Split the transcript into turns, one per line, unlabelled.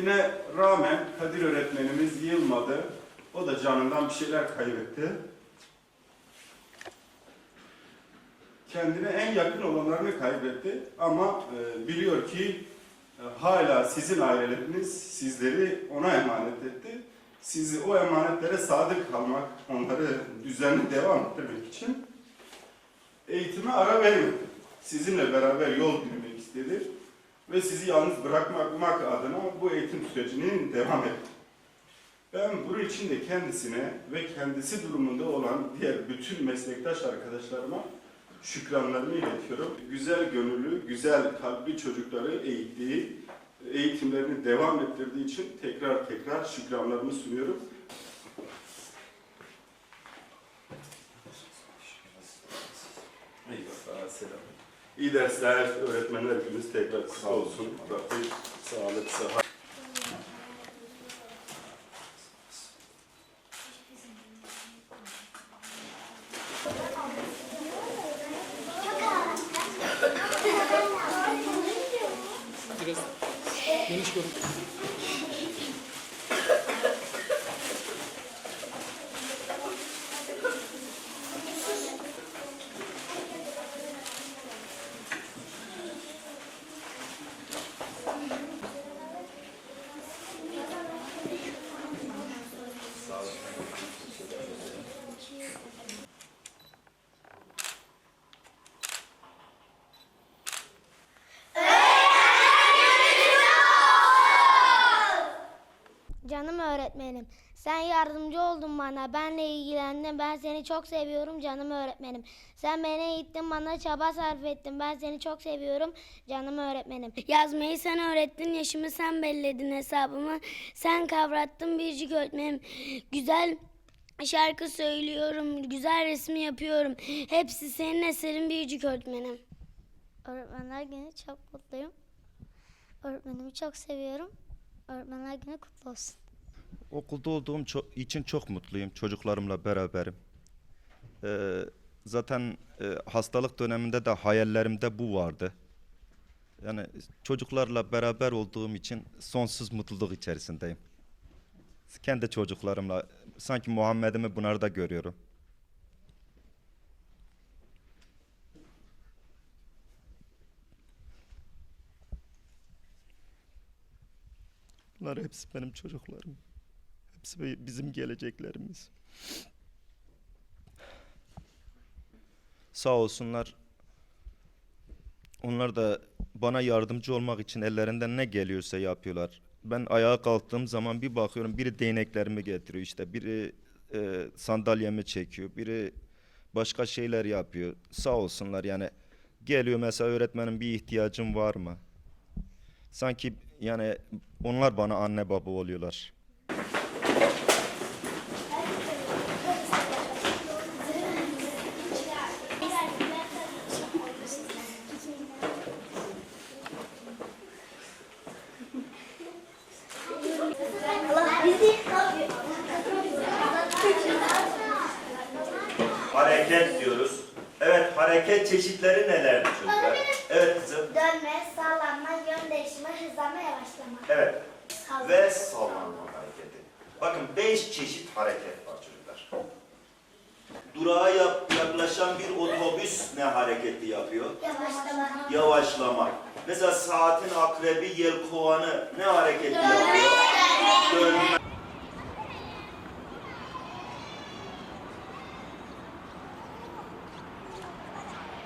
Yine rağmen Kadir öğretmenimiz yılmadı. O da canından bir şeyler kaybetti. Kendine en yakın olanlarını kaybetti ama e, biliyor ki e, hala sizin aileleriniz sizleri ona emanet etti. Sizi o emanetlere sadık kalmak, onları düzenli devam ettirmek için eğitime ara vermedi. Sizinle beraber yol yürümek istedi ve sizi yalnız bırakmamak adına bu eğitim sürecinin devam etti. Ben bunun için de kendisine ve kendisi durumunda olan diğer bütün meslektaş arkadaşlarıma şükranlarımı iletiyorum. Güzel gönüllü, güzel kalpli çocukları eğittiği, eğitimlerini devam ettirdiği için tekrar tekrar şükranlarımı sunuyorum. Eyvallah, selam. İyi dersler, öğretmenler gününüz tekrar kutlu olsun. Rabbim sağlık, sıhhat.
Biraz geniş görün.
Canım öğretmenim, sen yardımcı oldun bana, benle ilgilendin, ben seni çok seviyorum canım öğretmenim. Sen beni eğittin, bana çaba sarf ettin, ben seni çok seviyorum canım öğretmenim. Yazmayı sen öğrettin, yaşımı sen belledin, hesabımı sen kavrattın biricik öğretmenim. Güzel şarkı söylüyorum, güzel resim yapıyorum. Hepsi senin eserin biricik öğretmenim. Öğretmenler günü çok mutluyum. Öğretmenimi çok seviyorum. Öğretmenler günü kutlu olsun.
Okulda olduğum ço- için çok mutluyum. Çocuklarımla beraberim. Ee, zaten e, hastalık döneminde de hayallerimde bu vardı. Yani çocuklarla beraber olduğum için sonsuz mutluluk içerisindeyim. Kendi çocuklarımla sanki Muhammed'imi bunlarda görüyorum. Bunlar hepsi benim çocuklarım. Bizim geleceklerimiz. Sağ olsunlar. Onlar da bana yardımcı olmak için ellerinden ne geliyorsa yapıyorlar. Ben ayağa kalktığım zaman bir bakıyorum biri değneklerimi getiriyor işte, biri e, sandalyemi çekiyor, biri başka şeyler yapıyor. Sağ olsunlar yani geliyor mesela öğretmenim bir ihtiyacım var mı? Sanki yani onlar bana anne baba oluyorlar.
Hareket diyoruz. Evet, hareket çeşitleri nelerdir çocuklar? Evet kızım.
Dönme, sallanma, yön değiştirme, hızlanma, yavaşlama.
Evet. Ve sallanma. Bakın beş çeşit hareket var çocuklar. Durağa yaklaşan bir otobüs ne hareketi yapıyor?
Yavaşlama.
Yavaşlamak. Mesela saatin akrebi yelkovanı ne hareketi yapıyor?